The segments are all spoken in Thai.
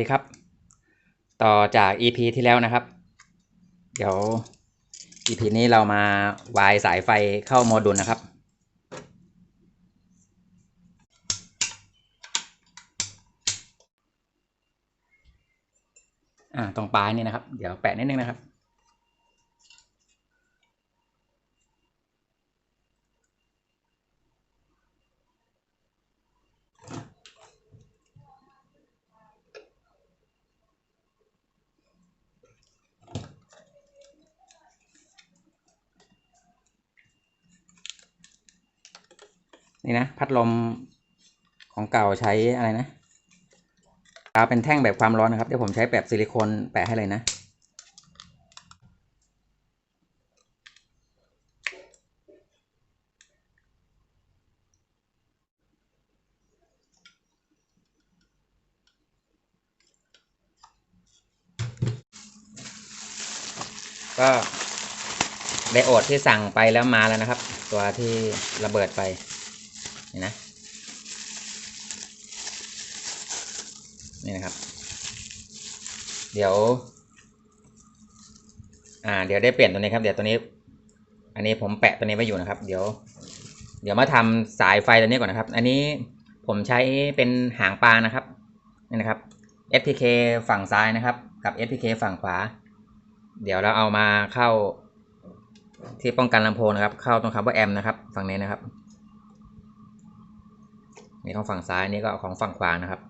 ดีครับ ต่อจาก EP ที่แล้วนะครับ เดี๋ยว EP นี้เรามาวายสายไฟเข้าโมดูลนะครับ อ่าตรงปลายนี่นะครับ เดี๋ยวแปะนิดนึงนะครับ นี่นะพัดลมของเก่าใช้อะไรนะกาวเป็นแท่งแบบความร้อนนะครับเดี๋ยวผมใช้แบบซิลิโคนแปะให้เลยนะก็ไดโอดที่สั่งไปแล้วมาแล้วนะครับ ตัวที่ระเบิดไป นี่นะ นี่นะครับ เดี๋ยว อ่า เดี๋ยวได้เปลี่ยนตัวนี้ครับ เดี๋ยวตัวนี้ อันนี้ผมแปะตัวนี้ไว้อยู่นะครับ เดี๋ยว เดี๋ยวมาทำสายไฟตัวนี้ก่อนนะครับ อันนี้ผมใช้เป็นหางปลานะครับ นี่นะครับ SPK ฝั่งซ้ายนะครับ กับ SPK ฝั่งขวา เดี๋ยวเราเอามาเข้าที่ป้องกันลำโพงนะครับ เข้าตรงคำว่าแอมนะครับ ฝั่งนี้นะครับ นี่ของฝั่งซ้ายนี่ก็ของฝั่งขวานะครับ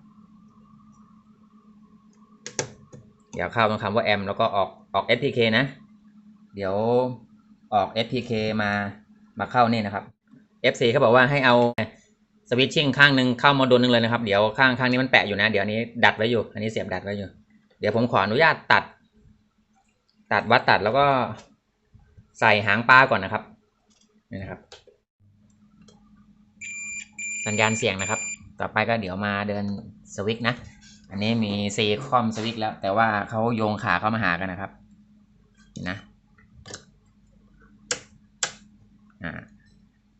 เดี๋ยวเข้าตรงคำว่าแอมแล้วก็ออกออก SPK นะ เดี๋ยวออก SPK มามาเข้านี่นะครับ FC เขาบอกว่าให้เอาสวิตชิ่งข้างหนึ่งเข้าโมดูลหนึ่งเลยนะครับ เดี๋ยวข้างข้างนี้มันแปะอยู่นะ เดี๋ยวนี้ดัดไว้อยู่ อันนี้เสียบดัดไว้อยู่ เดี๋ยวผมขออนุญาตตัด ตัดวัดตัดแล้วก็ใส่หางปลาก่อนนะครับ นี่นะครับ สัญญาณเสียงนะครับ ต่อไปก็เดี๋ยวมาเดินสวิตนะ อันนี้มีซีคอมสวิตแล้ว แต่ว่าเขาโยงขาเข้ามาหากันนะครับนะอ่า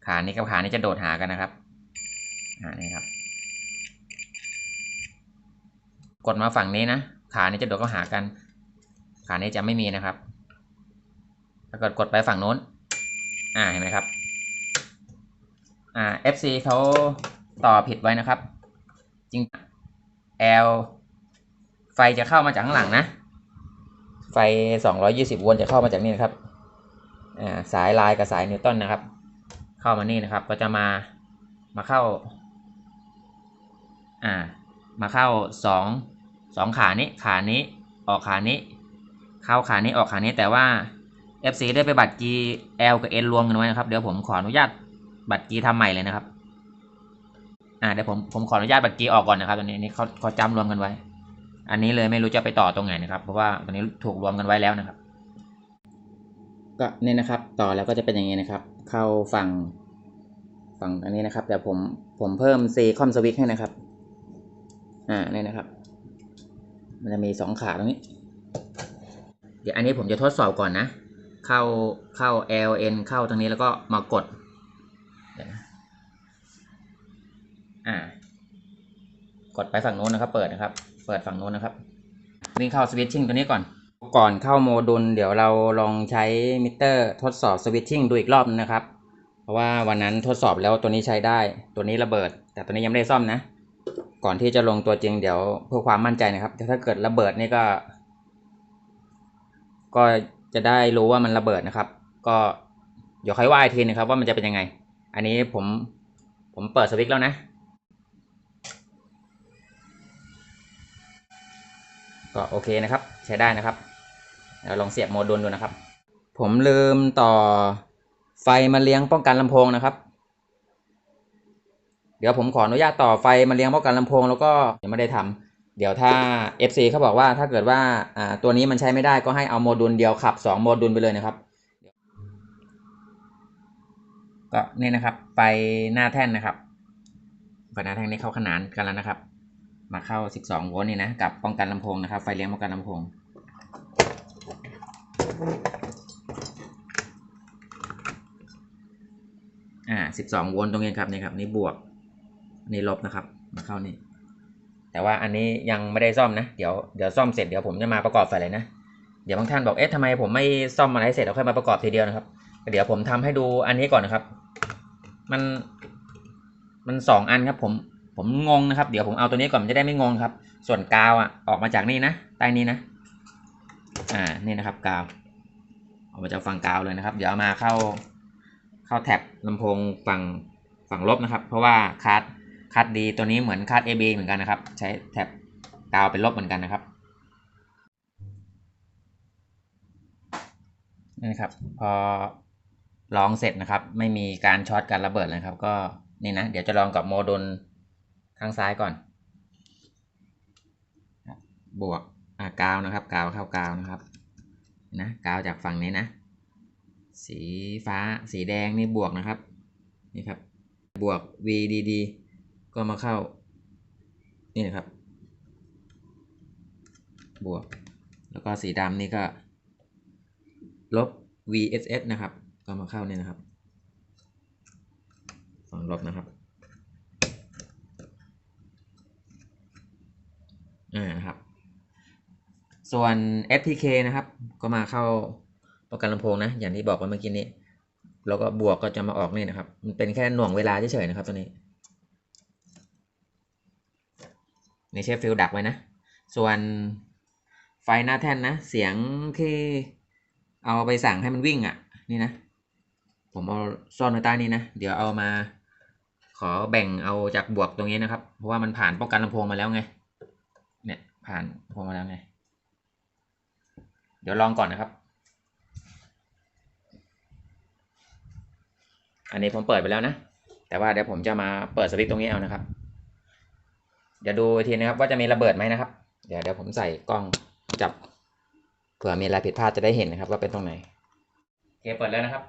ขานี้กับขานี้จะโดดหากันนะครับอ่านี่ครับ กดมาฝั่งนี้นะขานี้จะโดดเข้าหากัน ขานี้จะไม่มีนะครับถ้าเกิดกดไปฝั่งโน้น อ่าเห็นไหมครับ อ่า FC เขาต่อผิดไว้นะครับ จริง L ไฟจะเข้ามาจากข้างหลังนะ ไฟ 220 โวลต์จะเข้ามาจากนี่นะครับอ่าสายลายกับสายนิวตันนะครับ เข้ามานี่นะครับ ก็จะมามาเข้า อ่า มาเข้าสองสองขานี้ขานี้ออกขานี้ เข้าขานี้ออกขานี้แต่ว่า FC ได้ไปบัตร G L กับ N รวมกันไว้นะครับ เดี๋ยวผมขออนุญาต บัตร G ทำใหม่เลยนะครับ อ่าเดี๋ยวผมผมขออนุญาตบัตร G ออกก่อนนะครับตอนนี้นี่เขาเขาจำรวมกันไว้ อันนี้เลยไม่รู้จะไปต่อตรงไหนนะครับ เพราะว่าตอนนี้ถูกรวมกันไว้แล้วนะครับ ก็เนี่ยนะครับ ต่อแล้วก็จะเป็นอย่างนี้นะครับ เข้าฝั่งฝั่งอันนี้นะครับเดี๋ยวผมผมเพิ่ม C คอมสวิตให้นะครับ อ่าเนี่ยนะครับ มันจะมีสองขาตรงนี้ เดี๋ยวอันนี้ผมจะทดสอบก่อนนะ เข้าเข้า L N เข้าตรงนี้แล้วก็มากด เดี๋ยวนะอ่ากดไปฝั่งโน้นนะครับ เปิดนะครับ เปิดฝั่งโน้นนะครับ นี่เข้าสวิตชิ่งตัวนี้ก่อน ก่อนเข้าโมดูลเดี๋ยวเราลองใช้มิเตอร์ทดสอบสวิตชิ่งดูอีกรอบนึงนะครับ เพราะว่าวันนั้นทดสอบแล้วตัวนี้ใช้ได้ ตัวนี้ระเบิด แต่ตัวนี้ยังไม่ได้ซ่อมนะ ก่อนที่จะลงตัวจริงเดี๋ยวเพื่อความมั่นใจนะครับ ถ้าเกิดระเบิดนี่ก็ ก็จะได้รู้ว่ามันระเบิดนะครับ ก็เดี๋ยวค่อยว่าอีกทีนะครับว่ามันจะเป็นยังไง อันนี้ผมผมเปิดสวิตช์แล้วนะ ก็โอเคนะครับ ใช้ได้นะครับเราลองเสียบโมดูลดูนะครับ ผมลืมต่อไฟมาเลี้ยงป้องกันลำโพงนะครับ เดี๋ยวผมขออนุญาตต่อไฟมาเลี้ยงป้องกันลำโพงแล้วก็ยังไม่ได้ทำเดี๋ยวถ้า FC เขาบอกว่าถ้าเกิดว่าอ่าตัวนี้มันใช้ไม่ได้ก็ให้เอาโมดูลเดียวขับ 2 โมดูลไปเลยนะครับ ก็นี่นะครับไฟหน้าแท่นนะครับไฟหน้าแท่นนี้เข้าขนานกันแล้วนะครับ มาเข้า 12 โวลต์นี่นะกับป้องกันลำโพงนะครับ ไฟเลี้ยงป้องกันลำโพงอ่า 12 โวลต์ตรงนี้ครับนี่ครับนี่บวกนี่ลบนะครับ มาเข้านี่แต่ว่าอันนี้ยังไม่ได้ซ่อมนะ เดี๋ยวเดี๋ยวซ่อมเสร็จเดี๋ยวผมจะมาประกอบไฟเลยนะ เดี๋ยวบางท่านบอกเอ๊ะทำไมผมไม่ซ่อมอะไรให้เสร็จแล้วค่อยมาประกอบทีเดียวนะครับ เดี๋ยวผมทำให้ดูอันนี้ก่อนนะครับ มัน มันสองอันครับผม ผมงงนะครับ เดี๋ยวผมเอาตัวนี้ก่อนจะได้ไม่งงครับ ส่วนกาวอะ ออกมาจากนี่นะ ใต้นี้นะ อ่า นี่นะครับกาว ออกมาจากฝั่งกาวเลยนะครับ เดี๋ยวมาเข้า เข้าแท็บลำโพงฝั่งฝั่งลบนะครับ เพราะว่าคัสคัสดีตัวนี้เหมือนคัส AB เหมือนกันนะครับ ใช้แท็บกาวเป็นลบเหมือนกันนะครับนี่นะครับ พอ ลองเสร็จนะครับ ไม่มีการช็อตการระเบิดเลยครับ ก็นี่นะ เดี๋ยวจะลองกับโมดูลข้างซ้ายก่อน บวกอ่ากาวนะครับ กาวเข้ากาวนะครับ นะกาวจากฝั่งนี้นะ สีฟ้าสีแดงนี่บวกนะครับ นี่ครับ บวก VDD ก็มาเข้า นี่นะครับ บวก แล้วก็สีดำนี่ก็ ลบ VSS นะครับ ก็มาเข้าเนี่ยนะครับฝั่งลบนะครับอ่านะครับ ส่วน FPK นะครับ ก็มาเข้าปรแกรมลำโพงนะ อย่างที่บอกไปเมื่อกี้นี้ แล้วก็บวกก็จะมาออกนี่นะครับ มันเป็นแค่หน่วงเวลาเฉยๆนะครับตัวนี้ในี่ใช้ฟิลดักไว้นะ ส่วนไฟหน้าแท่นนะ เสียงที่เอาไปสั่งให้มันวิ่งอะ นี่นะ ผมเอาซ่อนไว้ใต้นี้นะ เดี๋ยวเอามา ขอแบ่งเอาจากบวกตรงนี้นะครับ เพราะว่ามันผ่านป้องกันลำโพงมาแล้วไง เนี่ยผ่านลำโพงมาแล้วไง เดี๋ยวลองก่อนนะครับ อันนี้ผมเปิดไปแล้วนะ แต่ว่าเดี๋ยวผมจะมาเปิดสวิตช์ตรงนี้เอานะครับ เดี๋ยวดูทีนะครับว่าจะมีระเบิดไหมนะครับ เดี๋ยวเดี๋ยวผมใส่กล้องจับเผื่อมีอะไรผิดพลาดจะได้เห็นนะครับ ว่าเป็นตรงไหนโอเคเปิดแล้วนะครับ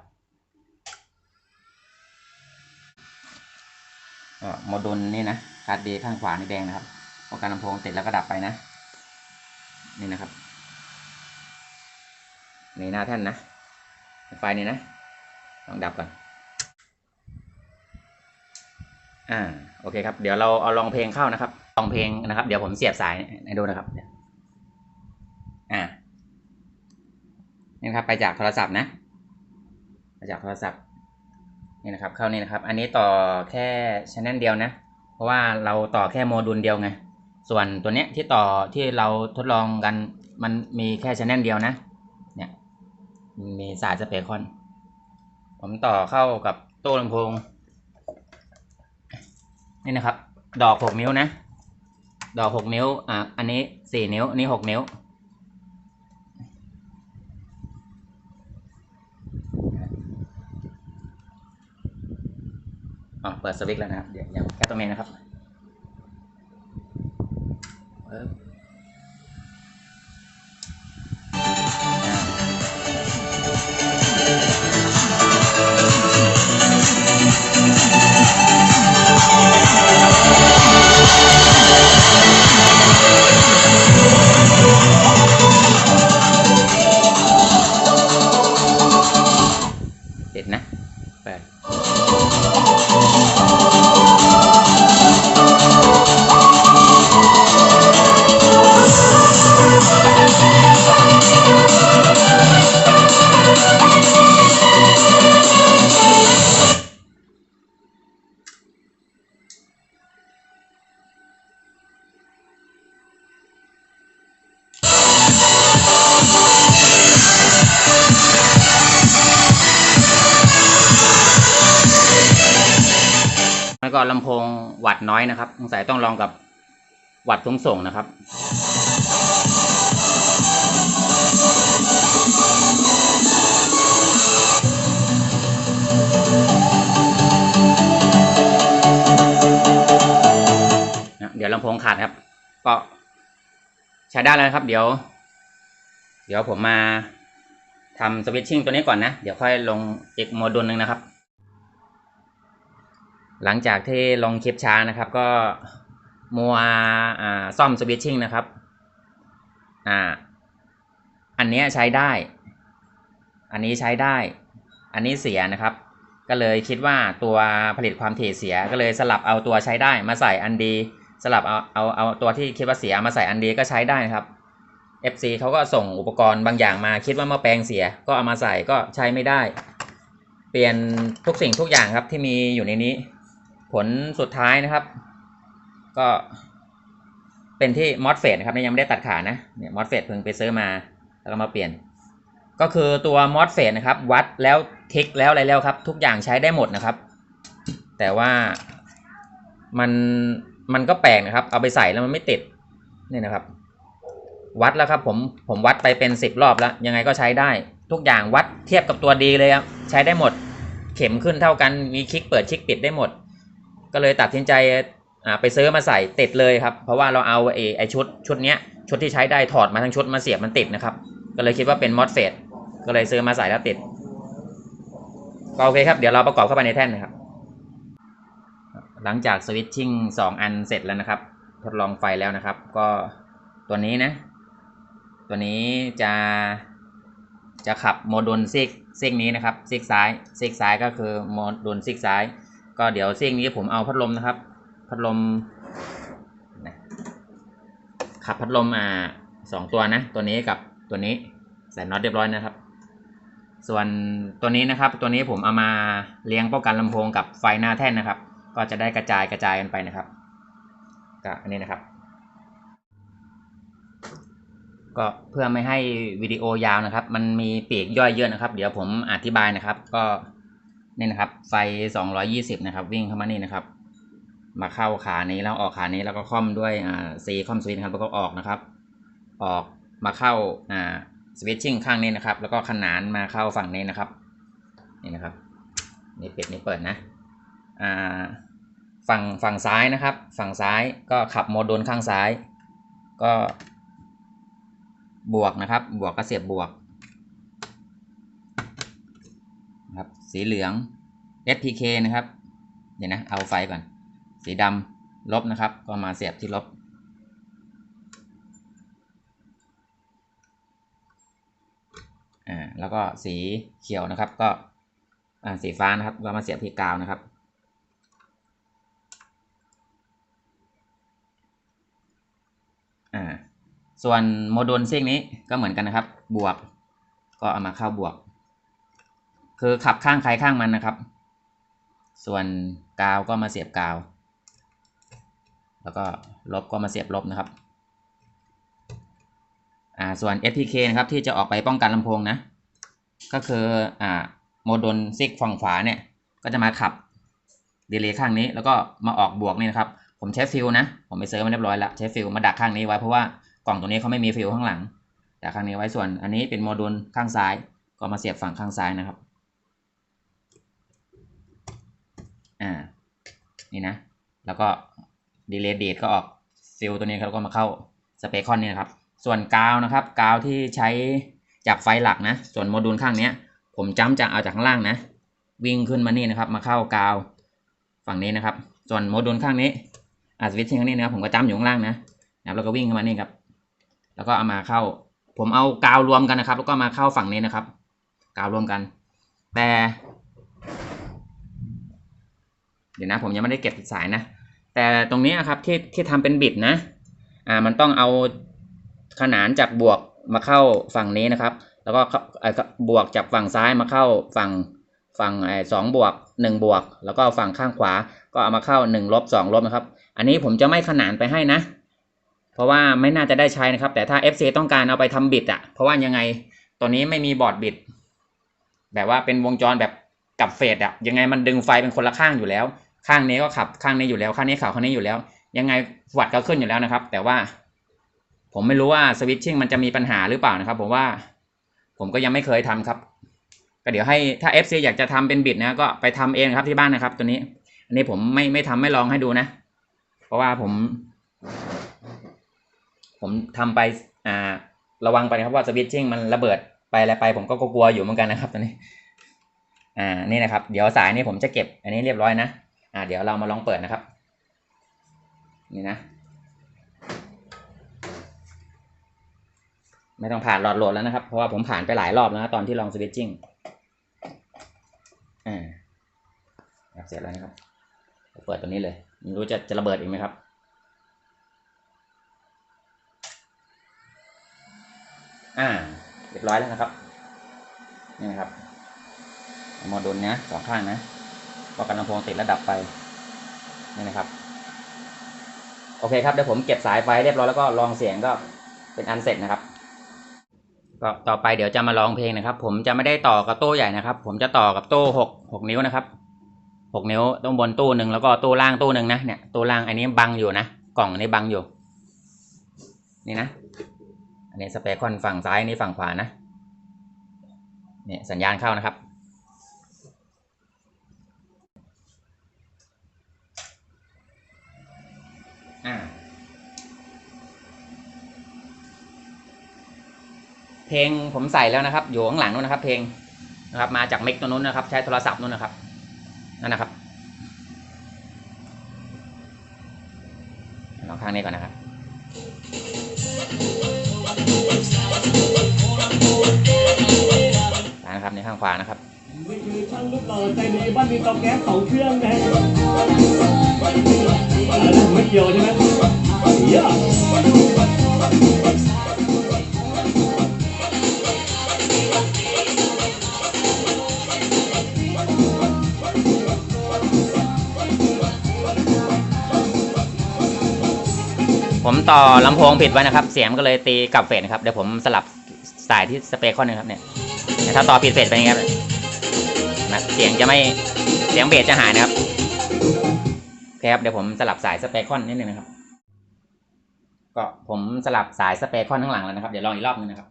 โมดูลนี่นะคาร์ดดีข้างขวานี่แดงนะครับโปรแกรลำโพงติดแล้วก็ดับไปนะ นี่นะครับในหน้าแท่นนะ ไฟนี้นะลองดับก่อนอ่าโอเคครับ เดี๋ยวเราเอาลองเพลงเข้านะครับ ลองเพลงนะครับ เดี๋ยวผมเสียบสายให้ดูนะครับอ่านี่ครับไปจากโทรศัพท์นะ ไปจากโทรศัพท์ นี่นะครับเข้านี่นะครับ อันนี้ต่อแค่ชแนลเดียวนะ เพราะว่าเราต่อแค่โมดูลเดียวไง ส่วนตัวเนี้ยที่ต่อที่เราทดลองกันมันมีแค่ชแนลเดียวนะ เนี่ยมีสายสเปคอน ผมต่อเข้ากับตู้ลำโพง นี่นะครับ ดอกหกนิ้วนะ ดอกหกนิ้ว อะอันนี้สี่นิ้ว อันนี้หกนิ้ว อ๋อเปิดสวิตช์แล้วนะครับ เดี๋ยวยังแค่ตรงนี้นะครับ แล้วก็ลำโพงวัดน้อยนะครับสงสัยต้องลองกับวัดสูงส่งนะครับเดี๋ยวลำโพงขาดครับ ก็ใช้ได้แล้วครับ เดี๋ยว เดี๋ยวผมมาทำสวิตชิ่งตัวนี้ก่อนนะ เดี๋ยวค่อยลงอีกโมดูลหนึ่งนะครับ หลังจากที่ลงคลิปช้านะครับ ก็มัวซ่อมสวิตชิ่งนะครับอ่าอันนี้ใช้ได้ อันนี้ใช้ได้ อันนี้เสียนะครับ ก็เลยคิดว่าตัวผลิตความถี่เสียก็เลยสลับเอาตัวใช้ได้มาใส่อันดี สลับเอาเอาเอาตัวที่คิดว่าเสียมาใส่อันดีก็ใช้ได้นะครับ FC เขาก็ส่งอุปกรณ์บางอย่างมาคิดว่าหม้อแปลงเสียก็เอามาใส่ก็ใช้ไม่ได้ เปลี่ยนทุกสิ่งทุกอย่างครับที่มีอยู่ในนี้ ผลสุดท้ายนะครับ ก็เป็นที่มอสเฟตนะครับยังไม่ได้ตัดขานะเนี่ยมอสเฟตเพิ่งไปซื้อมาแล้วก็มาเปลี่ยน ก็คือตัวมอสเฟตนะครับ วัดแล้วทิกแล้วอะไรแล้วครับ ทุกอย่างใช้ได้หมดนะครับ แต่ว่ามันมันก็แปลกนะครับ เอาไปใส่แล้วมันไม่ติดนี่นะครับ วัดแล้วครับผมผมวัดไปเป็นสิบรอบแล้ว ยังไงก็ใช้ได้ ทุกอย่างวัดเทียบกับตัวดีเลยครับใช้ได้หมด เข็มขึ้นเท่ากันมีคลิกเปิดคลิกปิดได้หมด ก็เลยตัดสินใจไปซื้อมาใส่ติดเลยครับ เพราะว่าเราเอาไอ้ไอชุดชุดเนี้ยชุดที่ใช้ได้ถอดมาทั้งชุดมาเสียบมันติดนะครับ ก็เลยคิดว่าเป็นมอสเฟตก็เลยซื้อมาใส่แล้วติดก็โอเคครับ เดี๋ยวเราประกอบเข้าไปในแท่นนะครับ หลังจากสวิตชิ่งสองอันเสร็จแล้วนะครับ ทดลองไฟแล้วนะครับ ก็ตัวนี้นะ ตัวนี้จะจะขับโมดูลซิกซิกนี้นะครับซิกซ้ายซิกซ้ายก็คือโมดูลซิกซ้าย ก็เดี๋ยวซิกนี้ผมเอาพัดลมนะครับ พัดลมขับพัดลมอ่าสองตัวนะ ตัวนี้กับตัวนี้ใส่น็อตเรียบร้อยนะครับ ส่วนตัวนี้นะครับ ตัวนี้ผมเอามาเลี้ยงป้องกันลำโพงกับไฟหน้าแท่นนะครับ ก็จะได้กระจายกระจายกันไปนะครับก็อันนี้นะครับ ก็เพื่อไม่ให้วิดีโอยาวนะครับ มันมีปีกย่อยเยอะนะครับ เดี๋ยวผมอธิบายนะครับ ก็ นี่นะครับไฟ 220 นะครับ วิ่งเข้ามานี่นะครับ มาเข้าขานี้แล้วออกขานี้แล้วก็ค่อมด้วยอ่าซีคอมสวิตช์ครับแล้วก็ออกนะครับ ออกมาเข้าอ่าสวิตชิ่งข้างนี้นะครับ แล้วก็ขนานมาเข้าฝั่งนี้นะครับนี่นะครับนี่ปิดนี่เปิดนะอ่าฝั่งฝั่งซ้ายนะครับ ฝั่งซ้ายก็ขับโมดูลข้างซ้าย ก็บวกนะครับ บวกก็เสียบบวกนะครับ สีเหลือง SPK นะครับ เดี๋ยวนะ เอาไฟก่อน สีดำลบนะครับ ก็มาเสียบที่ลบ อ่า แล้วก็สีเขียวนะครับ ก็ อ่า สีฟ้านะครับ ก็มาเสียบที่กาวนะครับอ่าส่วนโมดูลซิ่งนี้ก็เหมือนกันนะครับ บวก ก็เอามาเข้าบวก คือขับข้างใครข้างมันนะครับ ส่วนกาวก็มาเสียบกาว แล้วก็ลบก็มาเสียบลบนะครับอ่าส่วน SPK นะครับที่จะออกไปป้องกันลำโพงนะ ก็คืออ่าโมดูลซิกฝั่งขวาเนี่ยก็จะมาขับดีเลย์ข้างนี้แล้วก็มาออกบวกนี่นะครับ ผมใช้ฟิลนะ ผมไปเซิร์ฟมาเรียบร้อยแล้วใช้ฟิลมาดักข้างนี้ไว้เพราะว่ากล่องตัวนี้เขาไม่มีฟิลข้างหลังดักข้างนี้ไว้ส่วนอันนี้เป็นโมดูลข้างซ้าย ก็มาเสียบฝั่งข้างซ้ายนะครับ อ่านี่นะ แล้วก็ดีเลย์เดทก็ออกฟิลตัวนี้ครับก็มาเข้าสเปคอนนี่นะครับส่วนกาวนะครับกาวที่ใช้จากไฟหลักนะ ส่วนโมดูลข้างเนี้ย ผมจ้ำจากเอาจากข้างล่างนะ วิ่งขึ้นมานี่นะครับ มาเข้ากาวฝั่งนี้นะครับ ส่วนโมดูลข้างนี้อาสวิตช์ข้างนี้นะครับผมก็จ้ำอยู่ข้างล่างนะนะครับแล้วก็วิ่งเข้ามานี่ครับ แล้วก็เอามาเข้า ผมเอากาวรวมกันนะครับ แล้วก็มาเข้าฝั่งนี้นะครับ กาวรวมกัน แต่ เดี๋ยวนะผมยังไม่ได้เก็บสายนะ แต่ตรงนี้นะครับที่ที่ทำเป็นบิดนะ อ่ามันต้องเอาขนานจากบวกมาเข้าฝั่งนี้นะครับ แล้วก็บวกจากฝั่งซ้ายมาเข้าฝั่งฝั่งสองบวกหนึ่งบวก แล้วก็ฝั่งข้างขวาก็เอามาเข้าหนึ่งลบสองลบนะครับ อันนี้ผมจะไม่ขนานไปให้นะ เพราะว่าไม่น่าจะได้ใช้นะครับ แต่ถ้า FC ต้องการเอาไปทำบิดอะเพราะว่ายังไงตัวนี้ไม่มีบอร์ดบิด แบบว่าเป็นวงจรแบบกับเฟดอะยังไงมันดึงไฟเป็นคนละข้างอยู่แล้ว ข้างนี้ก็ขับข้างนี้อยู่แล้ว ข้างนี้ขับข้างนี้อยู่แล้ว ยังไงวัดก็ขึ้นอยู่แล้วนะครับ แต่ว่า ผมไม่รู้ว่าสวิตชิ่งมันจะมีปัญหาหรือเปล่านะครับ ผมว่า ผมก็ยังไม่เคยทำครับ ก็เดี๋ยวให้ถ้า FC อยากจะทำเป็นบิดนะก็ไปทำเองครับที่บ้านนะครับ ตัวนี้ อันนี้ผมไม่ไม่ทำไม่ลองให้ดูนะ เพราะว่าผม ผมทำไปอ่าระวังไปนะครับว่าสวิตชิ่งมันระเบิดไปอะไรไป ผมก็กลัวอยู่เหมือนกันนะครับตัวนี้ อ่านี่นะครับ เดี๋ยวสายนี้ผมจะเก็บ อันนี้เรียบร้อยนะ อ่าเดี๋ยวเรามาลองเปิดนะครับ นี่นะ ไม่ต้องผ่านหลอดโหลดแล้วนะครับ เพราะว่าผมผ่านไปหลายรอบแล้วนะตอนที่ลองสวิตชิ่งอ่าเสร็จแล้วนะครับเปิดตัวนี้เลยไม่รู้จะจะระเบิดอีกไหมครับอ่าเรียบร้อยแล้วนะครับ นี่นะครับโมดูลนะสองข้างนะ ก็กันลำโพงติดระดับไปนี่นะครับ โอเคครับเดี๋ยวผมเก็บสายไฟเรียบร้อยแล้วก็ลองเสียงก็เป็นอันเสร็จนะครับ ก็ต่อไปเดี๋ยวจะมาลองเพลงนะครับ ผมจะไม่ได้ต่อกับโต้ใหญ่นะครับ ผมจะต่อกับโต้หกหกนิ้วนะครับหกนิ้วต้องบนตู้หนึ่งแล้วก็ตู้ล่างตู้หนึ่งนะเนี่ยตู้ล่างอันนี้บังอยู่นะกล่องนี้บังอยู่ นี่นะ อันนี้สเปคอนฝั่งซ้ายนนี้ฝั่งขวานะเนี่ยสัญญาณเข้านะครับ อ่าเพลงผมใส่แล้วนะครับ อยู่ข้างหลังนู้นนะครับ เพลงนะครับ มาจากเมกตัวนู้นนะครับ ใช้โทรศัพท์นู้นนะครับนั่นนะครับลองข้างนี้ก่อนนะครับนะครับในข้างขวานะครับ นี่คือช่างรูปหล่อใจดีบ้านมีเตาแก๊สสองเครื่องนะไม่เกี่ยวใช่ไหมเยอะผมต่อลำโพงผิดไว้นะครับ เสียงก็เลยตีกลับเฟสนะครับ เดี๋ยวผมสลับสายที่สเปคอนนะครับเนี่ยแต่ถ้าต่อผิดเฟสไปอย่างเงี้ยครับนะ เสียงจะไม่เสียงเบสจะหายนะครับโอเคครับเดี๋ยวผมสลับสายสเปคอนนิดนึงนะครับ ก็ผมสลับสายสเปคอนข้างหลังแล้วนะครับ เดี๋ยวลองอีกรอบนึงนะครับ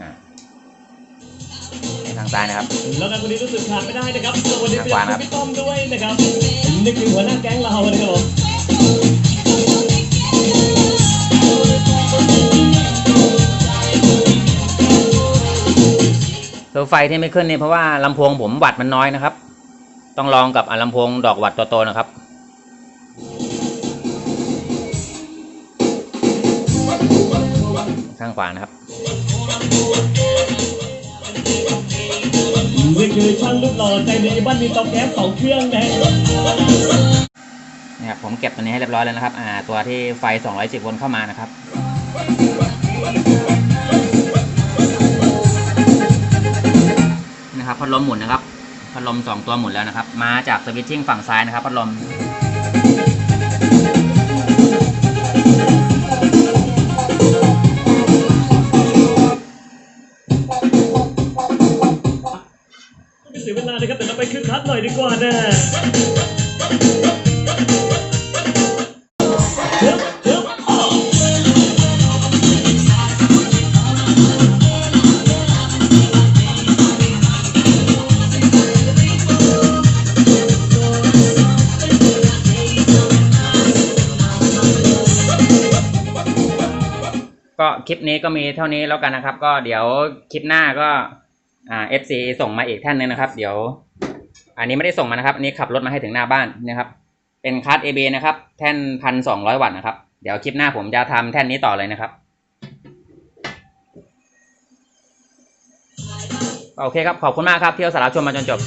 อ่าทางซ้ายนะครับ แล้วกันวันนี้รู้สึกขาดไม่ได้นะครับสวัสดีขวานะครับพี่ต้อมด้วยนะครับนี่คือหัวหน้าแก๊งเรานะครับผม คือไฟที่ไม่ขึ้นเนี่ยเพราะว่าลำโพงผมวัดมันน้อยนะครับ ต้องลองกับอะลำโพงดอกวัดตัวโตนะครับข้างขวานะครับนี่คือช่างรูปหล่อใจดีบ้านมีเตาแก๊สสองเครื่องนะนี่ครับผมเก็บตัวนี้ให้เรียบร้อยแล้วนะครับ อ่า ตัวที่ไฟ 210 โวลต์เข้ามานะครับ นะครับพัดลมหมุนนะครับพัดลม2ตัวหมุนแล้วนะครับ มาจากสวิตชิ่งฝั่งซ้ายนะครับพัดลมเสียเวลานะครับเดี๋ยวเราไปคึกคักหน่อยดีกว่านะ คลิปนี้ก็มีเท่านี้แล้วกันนะครับ ก็เดี๋ยวคลิปหน้าก็อ่า FC ส่งมาอีกแท่านหนึงนะครับ เดี๋ยว อันนี้ไม่ได้ส่งมานะครับอันนี้ขับรถมาให้ถึงหน้าบ้านนะครับ เป็นคัส AB นะครับ แท่นพันสองร้อยวัตต์นะครับ เดี๋ยวคลิปหน้าผมจะทำแท่นนี้ต่อเลยนะครับโอเคครับ ขอบคุณมากครับที่เอาสาระชมมาจนจบ